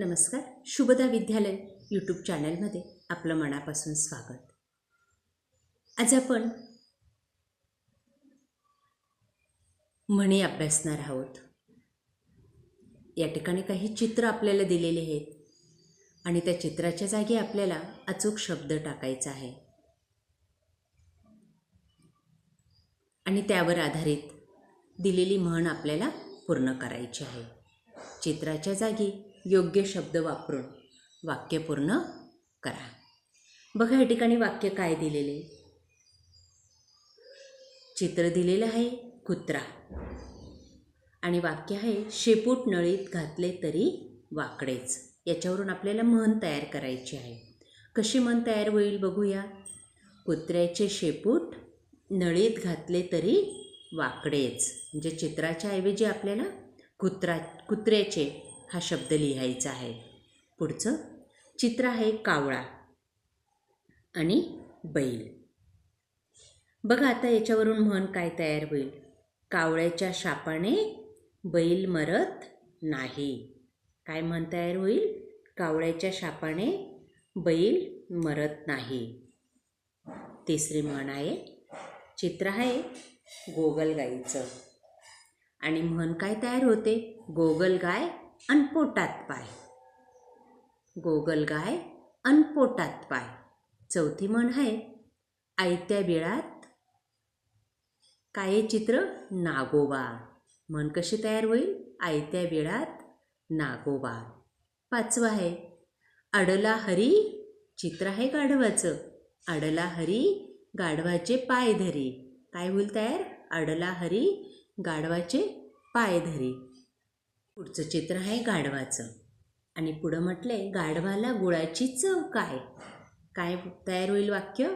नमस्कार शुभदा विद्यालय यूट्यूब चॅनलमध्ये आपलं मनापासून स्वागत. आज आपण म्हणी अभ्यासणार आहोत. या ठिकाणी काही चित्र आपल्याला दिलेले आहेत आणि त्या चित्राच्या जागी आपल्याला अचूक शब्द टाकायचा आहे. आणि त्यावर आधारित दिलेली म्हण आपल्याला पूर्ण करायची आहे. चित्राच्या जागी योग्य शब्द वापरून वाक्य पूर्ण करा. बघा या ठिकाणी वाक्य काय दिलेले? चित्र दिलेलं आहे कुत्रा. आणि वाक्य आहे शेपूट नळीत घातले तरी वाकडेच. याच्यावरून आपल्याला म्हण तयार करायची आहे. कशी म्हण तयार होईल बघूया. कुत्र्याचे शेपूट नळीत घातले तरी वाकडेच. म्हणजे चित्राच्या ऐवजी आपल्याला कुत्रा कुत्र्याचे हा शब्द लिहायचा आहे. पुढचं चित्र आहे कावळा आणि बैल. बघा आता याच्यावरून म्हण काय तयार होईल. कावळ्याच्या शापाने बैल मरत नाही. काय म्हण तयार होईल? कावळ्याच्या शापाने बैल मरत नाही. तिसरी म्हण आहे चित्र आहे गोगलगाईचं. आणि म्हण काय तयार होते? गोगलगाय अनपोटात पाय. गोगलगाय अनपोटात पाय. चौथी म्हण आहे आयत्या वेळात काय चित्र? नागोबा. म्हण कशी तयार होईल? आयत्या वेळात नागोबा. पाचवं आहे अडला हरी चित्र आहे गाढवाचं. अडला हरी गाढवाचे पाय धरी. काय होईल तयार? अडला हरी गाढवाचे पाय धरी. पुढचं चित्र आहे गाढवाचं. आणि पुढं म्हटलंय गाढवाला गुळाची चव काय? काय तयार होईल वाक्य?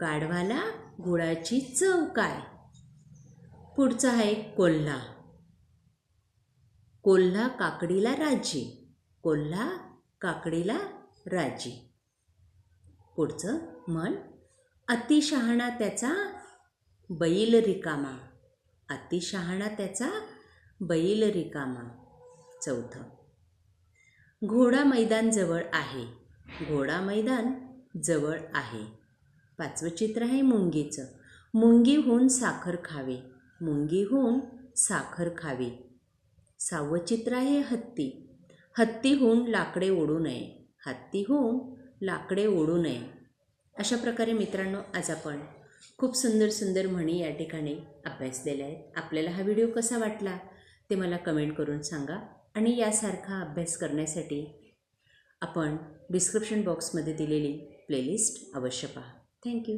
गाढवाला गुळाची चव काय? पुढचं आहे कोल्हा. कोल्हा काकडीला राजी. कोल्हा काकडीला राजी. पुढचं म्हण अतिशहाणा त्याचा बैल रिकामा अतिशहाणा त्याचा बैल रिकामा चौथं. घोडा मैदान जवळ आहे. घोडा मैदान जवळ आहे. पाचवं चित्र आहे मुंगीचं. मुंगीहून साखर खावे. मुंगीहून साखर खावे. सहावं चित्र आहे हत्ती. हत्तीहून लाकडे ओढू नये. हत्तीहून लाकडे ओढू नये. अशा प्रकारे मित्रांनो आज आपण खूप सुंदर सुंदर म्हणी या ठिकाणी अभ्यासलेल्या आहेत. आपल्याला हा व्हिडिओ कसा वाटला ते मला कमेंट करून सांगा. आणि यासारखा अभ्यास करण्यासाठी आपण डिस्क्रिप्शन बॉक्समध्ये दिलेली प्लेलिस्ट अवश्य पहा. थँक्यू